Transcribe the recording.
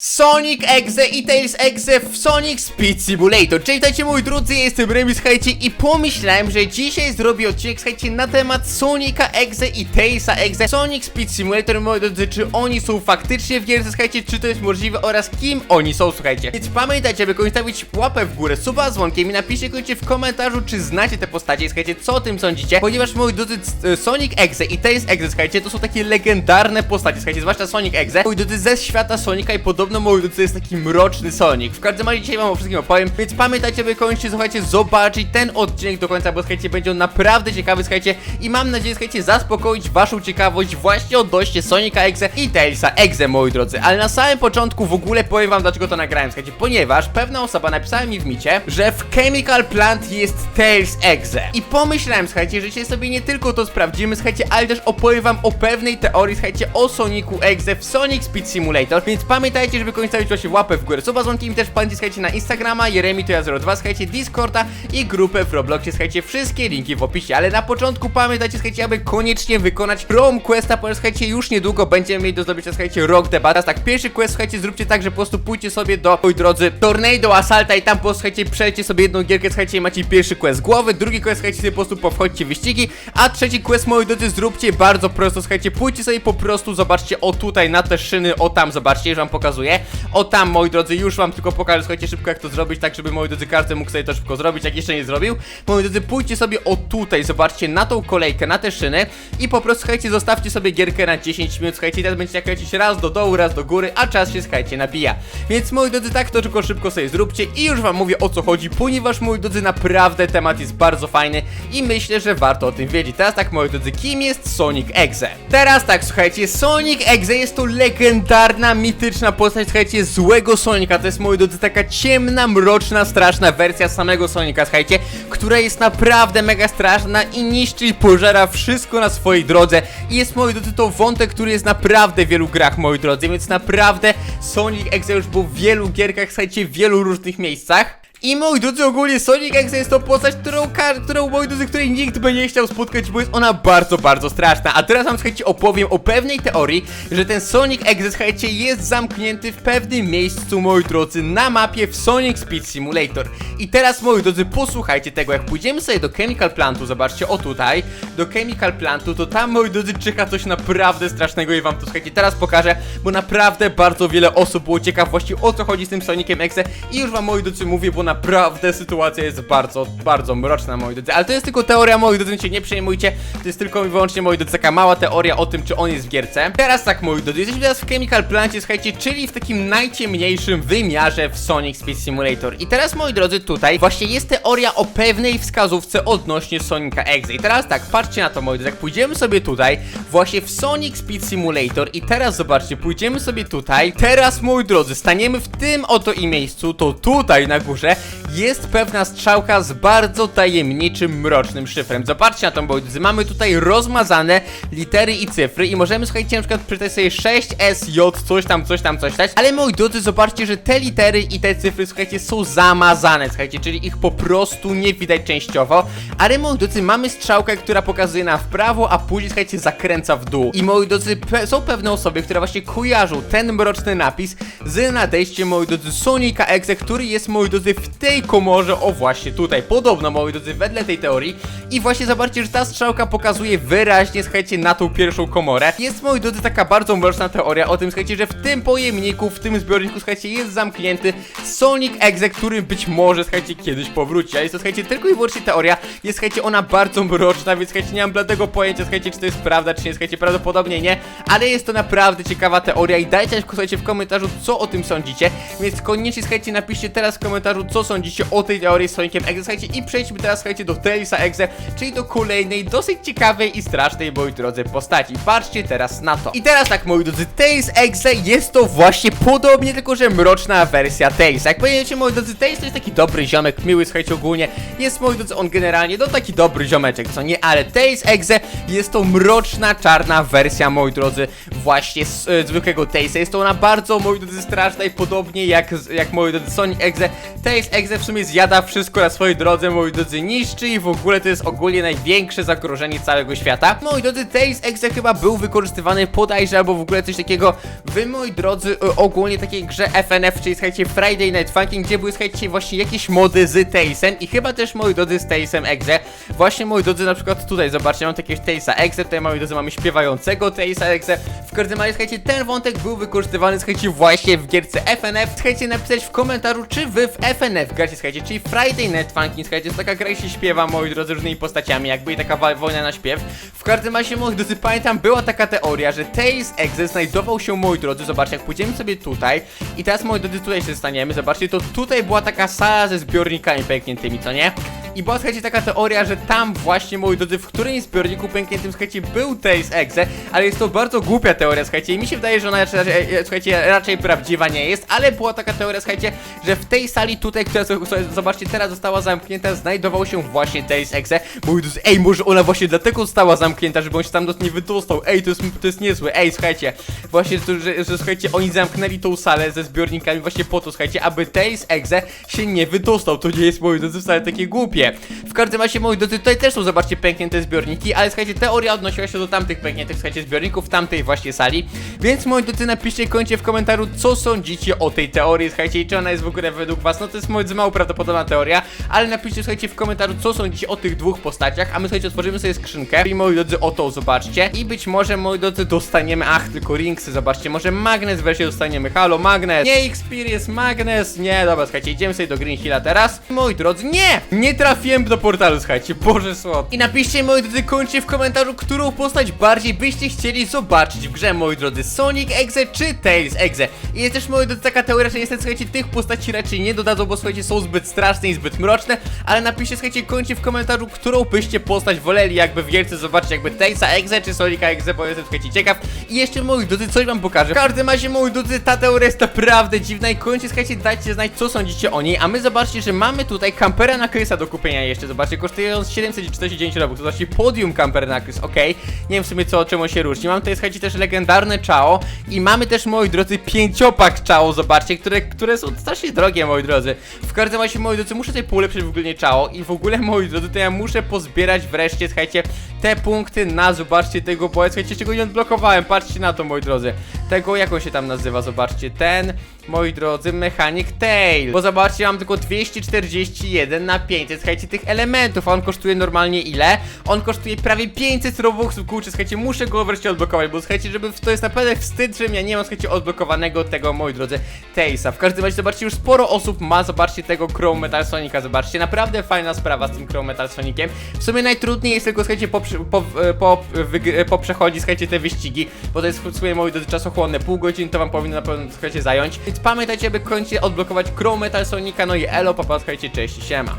Sonic Exe i Tails Exe w Sonic Speed Simulator. Cześć, witajcie moi drodzy, ja jestem Remy, słuchajcie i pomyślałem, że dzisiaj zrobię odcinek, słuchajcie, na temat Sonika Exe i Tailsa Exe Sonic Speed Simulator, moi drodzy, czy oni są faktycznie w gierce, słuchajcie, czy to jest możliwe oraz kim oni są, słuchajcie. Więc pamiętajcie, aby koniecznie stawić łapę w górę, suba z dzwonkiem i napiszcie koniecznie w komentarzu, czy znacie te postacie i słuchajcie, co o tym sądzicie, ponieważ moi drodzy, c- Sonic Exe i Tails Exe, słuchajcie, to są takie legendarne postacie, słuchajcie, zwłaszcza Sonic Exe, moi drodzy, ze świata Sonika i podobno drodzy, to jest taki mroczny Sonic. W każdym razie dzisiaj wam o wszystkim opowiem, więc pamiętajcie, aby koniecznie, słuchajcie, zobaczyć ten odcinek do końca, bo słuchajcie, będzie on naprawdę ciekawy, słuchajcie, i mam nadzieję, słuchajcie, zaspokoić waszą ciekawość właśnie odnośnie Sonika Exe i Tailsa Exe, moi drodzy. Ale na samym początku w ogóle powiem wam, dlaczego to nagrałem, słuchajcie, ponieważ pewna osoba napisała mi w micie, że w Chemical Plant jest Tails Exe. I pomyślałem, słuchajcie, że dzisiaj sobie nie tylko to sprawdzimy, słuchajcie, ale też opowiem wam o pewnej teorii, słuchajcie, o Sonicu Exe w Sonic Speed Simulator, więc pamiętajcie, żeby koniecznie stawić właśnie łapę w górę, suba dzwonkiem, też pamiętajcie, słuchajcie, na Instagrama, Jeremi to ja 02, słuchajcie, Discorda i grupę w Robloxie, słuchajcie, wszystkie linki w opisie, ale na początku pamiętajcie, słuchajcie, aby koniecznie wykonać Prom Questa, ponieważ, słuchajcie, już niedługo będziemy mieli do zdobycia, słuchajcie, Rock Debata, tak, pierwszy quest, słuchajcie, zróbcie tak, że po prostu pójdźcie sobie do, moi drodzy, Tornado Assalta i tam po prostu, słuchajcie, przejdźcie sobie jedną gierkę, słuchajcie, i macie pierwszy quest głowy, drugi quest, słuchajcie, sobie po prostu powchodźcie wyścigi, a trzeci quest, moi drodzy, zróbcie bardzo prosto, słuchajcie, pójdźcie sobie po prostu, zobaczcie, o tutaj, na te szyny, o tam, zobaczcie, już wam pokazuję, o tam, moi drodzy, już wam tylko pokażę, słuchajcie, szybko jak to zrobić, tak, żeby, moi drodzy, każdy mógł sobie to szybko zrobić, jak jeszcze nie zrobił, moi drodzy, pójdźcie sobie o tutaj, zobaczcie, na tą kolejkę, na te szyny i po prostu, słuchajcie, zostawcie sobie gierkę na 10 minut, słuchajcie, i teraz będziecie kręcić raz do dołu, raz do góry, a czas się, słuchajcie, napija. Więc, moi drodzy, tak to tylko szybko sobie zróbcie i już wam mówię o co chodzi, ponieważ, moi drodzy, naprawdę temat jest bardzo fajny i myślę, że warto o tym wiedzieć. Teraz tak, moi drodzy, kim jest Sonic Exe? Teraz tak, słuchajcie, Sonic Exe jest to legendarna, mityczna postać, słuchajcie, złego Sonika. To jest, moi drodzy, taka ciemna, mroczna, straszna wersja samego Sonika, słuchajcie, która jest naprawdę mega straszna i niszczy i pożera wszystko na swojej drodze. I jest, moi drodzy, to wątek, który jest naprawdę w wielu grach, moi drodzy, więc naprawdę Sonic Exe już był w wielu gierkach, słuchajcie, w wielu różnych miejscach. I moi drodzy, ogólnie Sonic Exe jest to postać, którą, którą moi drodzy, której nikt by nie chciał spotkać, bo jest ona bardzo, bardzo straszna. A teraz wam, słuchajcie, opowiem o pewnej teorii, że ten Sonic Exe, słuchajcie, jest zamknięty w pewnym miejscu, moi drodzy, na mapie w Sonic Speed Simulator. I teraz, moi drodzy, posłuchajcie tego, jak pójdziemy sobie do Chemical Plantu, zobaczcie, o tutaj, do Chemical Plantu, to tam, moi drodzy, czyha coś naprawdę strasznego i wam to, słuchajcie, teraz pokażę, bo naprawdę bardzo wiele osób było ciekaw właśnie o co chodzi z tym Soniciem Exe i już wam, moi drodzy, mówię, bo naprawdę sytuacja jest bardzo, bardzo mroczna, moi drodzy, ale to jest tylko teoria, moi drodzy, się nie przejmujcie, to jest tylko i wyłącznie, moi drodzy, taka mała teoria o tym, czy on jest w gierce. Teraz tak, moi drodzy, jesteśmy teraz w Chemical Plancie, słuchajcie, czyli w takim najciemniejszym wymiarze w Sonic Speed Simulator. I teraz, moi drodzy, tutaj właśnie jest teoria o pewnej wskazówce odnośnie Sonika Exe. I teraz tak, patrzcie na to, moi drodzy, jak pójdziemy sobie tutaj, właśnie w Sonic Speed Simulator i teraz zobaczcie, pójdziemy sobie tutaj, teraz, moi drodzy, staniemy w tym oto i miejscu, to tutaj na górze jest pewna strzałka z bardzo tajemniczym, mrocznym szyfrem. Zobaczcie na moi drodzy, mamy tutaj rozmazane litery i cyfry i możemy, słuchajcie, na przykład przeczytać sobie 6SJ, coś tam, coś tam, coś tam, ale moi drodzy, zobaczcie, że te litery i te cyfry, słuchajcie, są zamazane, słuchajcie, czyli ich po prostu nie widać częściowo, ale moi drodzy, mamy strzałkę, która pokazuje na w prawo, a później, słuchajcie, zakręca w dół. I moi drodzy, pe są pewne osoby, które właśnie kojarzą ten mroczny napis z nadejściem, moi drodzy, Sonika Exe, który jest, moi drodzy, w tej komorze, o właśnie tutaj, podobno, moi drodzy, wedle tej teorii. I właśnie zobaczcie, że ta strzałka pokazuje wyraźnie, słuchajcie, na tą pierwszą komorę. Jest, moi drodzy, taka bardzo mroczna teoria o tym, słuchajcie, że w tym pojemniku, w tym zbiorniku, słuchajcie, jest zamknięty Sonic Exe, który być może, słuchajcie, kiedyś powróci. Ale jest to, słuchajcie, tylko i wyłącznie teoria. Jest, słuchajcie, ona bardzo mroczna, więc, słuchajcie, nie mam bladego pojęcia, słuchajcie, czy to jest prawda, czy nie, słuchajcie, prawdopodobnie nie. Ale jest to naprawdę ciekawa teoria i dajcie, słuchajcie, w komentarzu, co o tym sądzicie. Więc koniecznie, słuchajcie, napiszcie teraz w komentarzu, co sądzicie o tej teorii z Soniciem Exe, słuchajcie, i przejdźmy teraz, słuchajcie, do Tailsa Exe, czyli do kolejnej, dosyć ciekawej i strasznej, moi drodzy, postaci. Patrzcie teraz na to. I teraz tak, moi drodzy, Tails Exe jest to właśnie podobnie, tylko że mroczna wersja Tailsa. Jak pamiętacie, moi drodzy, Tails to jest taki dobry ziomek, miły, słuchajcie, ogólnie. Jest, moi drodzy, on generalnie, no taki dobry ziomeczek, co nie? Ale Tails Exe jest to mroczna, czarna wersja, moi drodzy, właśnie z, e, zwykłego Tailsa. Jest to ona bardzo, moi drodzy, straszna i podobnie jak, jak moi drodzy, Sonic Exe. Tails Exe w sumie zjada wszystko na swojej drodze, moi drodzy, niszczy i w ogóle to jest ogólnie największe zagrożenie całego świata. Moi drodzy, Tails Exe chyba był wykorzystywany podajże albo w ogóle coś takiego w, moi drodzy, ogólnie takiej grze FNF, czyli słuchajcie Friday Night Funkin', gdzie były, słuchajcie, właśnie jakieś mody z Tailsem i chyba też, moi drodzy, z Tailsem Exe. Właśnie, moi drodzy, na przykład tutaj, zobaczcie, mam takiego Tailsa Exe, tutaj, moi drodzy, mamy śpiewającego Tailsa Exe. W każdym razie, słuchajcie, ten wątek był wykorzystywany, słuchajcie, właśnie w gierce FNF. Słuchajcie, napisać w komentarzu, czy wy w FNF gracie, słuchajcie, czyli Friday Night Funkin', słuchajcie, jest taka gra, się śpiewa, moi drodzy, różnymi postaciami, jakby i taka wojna na śpiew. W każdym razie, moi drodzy, pamiętam, była taka teoria, że Tails Exe znajdował się, moi drodzy, zobaczcie, jak pójdziemy sobie tutaj i teraz, moi drodzy, tutaj się staniemy, zobaczcie, to tutaj była taka sala ze zbiornikami pękniętymi, co nie? I była, słuchajcie, taka teoria, że tam właśnie, moi drodzy, w którymś zbiorniku pękniętym, słuchajcie, był Tails Exe, ale jest to bardzo głupia teoria, słuchajcie, i mi się wydaje, że ona, raczej, e, słuchajcie, raczej prawdziwa nie jest, ale była taka teoria, słuchajcie, że w tej sali tutaj, która, zobaczcie, teraz została zamknięta, znajdował się właśnie Tails Exe. Moi drodzy, ej, może ona właśnie dlatego została zamknięta, żeby on się tam nie wydostał, ej, to jest, to jest niezłe, ej, słuchajcie, właśnie, to, że, że, słuchajcie, oni zamknęli tą salę ze zbiornikami właśnie po to, słuchajcie, aby Tails Exe się nie wydostał, to nie jest, moi drodzy, wcale takie głupie. W każdym razie, moi drodzy, tutaj też są, zobaczcie, pęknięte zbiorniki, ale słuchajcie, teoria odnosiła się do tamtych pękniętych, słuchajcie, zbiorników w tamtej właśnie sali, więc, moi drodzy, napiszcie końcie w komentarzu, co sądzicie o tej teorii, słuchajcie, i czy ona jest w ogóle według was, no to jest, moi drodzy, mało prawdopodobna teoria, ale napiszcie, słuchajcie, w komentarzu, co sądzicie o tych dwóch postaciach, a my, słuchajcie, otworzymy sobie skrzynkę i, moi drodzy, o tą zobaczcie. I być może, moi drodzy, dostaniemy, ach, tylko ringsy, zobaczcie, może magnes wreszcie dostaniemy, halo, magnes, nie Experience, magnes, nie, dobra, słuchajcie, idziemy sobie do Green Hilla teraz, moi drodzy, nie, nie trafiłem do portalu, słuchajcie, boże słod. I napiszcie, moi drodzy, kończcie w komentarzu, którą postać bardziej byście chcieli zobaczyć w grze, moi drodzy, Sonic Exe czy Tails Exe. I jest też, moi drodzy, taka teoria, że niestety, słuchajcie, tych postaci raczej nie dodadzą, bo, słuchajcie, są zbyt straszne i zbyt mroczne, ale napiszcie, słuchajcie, kończcie w komentarzu, którą byście postać woleli, jakby w zobaczyć, jakby Tailsa Exe czy Sonika Exe, bo jestem, słuchajcie, ciekaw. I jeszcze, moi drodzy, coś wam pokażę. W każdym razie, moi drodzy, ta teoria jest naprawdę dziwna i kończcie, słuchajcie, dajcie znać, co sądzicie o niej, a my zobaczcie, że mamy tutaj kampera na Krysa do kupienia jeszcze, zobaczcie, kosztuje on 749 robux, to znaczy podium kamper na Krys, okej, nie wiem w sumie co, czemu się różni, mam tutaj, słuchajcie, też legendarne Chao i mamy też, moi drodzy, pięciopak Chao, zobaczcie, które, które są strasznie drogie, moi drodzy, w każdym razie, moi drodzy, muszę sobie polepszyć w ogóle Chao i w ogóle, moi drodzy, to ja muszę pozbierać wreszcie, słuchajcie, te punkty na, zobaczcie, tego boja, słuchajcie, czego nie odblokowałem, patrzcie na to, moi drodzy, tego, jak on się tam nazywa, zobaczcie, ten, moi drodzy, Mechanic Tail. Bo zobaczcie, mam tylko 241 na 500, słuchajcie, tych elementów, a on kosztuje normalnie ile? On kosztuje prawie 500 robuxów, kurczę, słuchajcie, muszę go wreszcie odblokować, bo słuchajcie, żeby, to jest naprawdę wstyd, że ja nie mam, słuchajcie, odblokowanego tego, moi drodzy, Tailsa. W każdym razie, zobaczcie, już sporo osób ma, zobaczcie, tego Chrome Metal Sonica, zobaczcie, naprawdę fajna sprawa z tym Chrome Metal Soniciem. W sumie najtrudniej jest tylko, słuchajcie, po, po, e, po, wyg- po przechodzić, słuchajcie, te wyścigi, bo to jest w sumie, moi drodzy, czasochłonne, pół godziny to wam powinno na pewno, słuchajcie, zająć. Więc pamiętajcie, aby kończyć odblokować Chrome Metal Sonica, no i elo, słuchajcie, cześć, siema.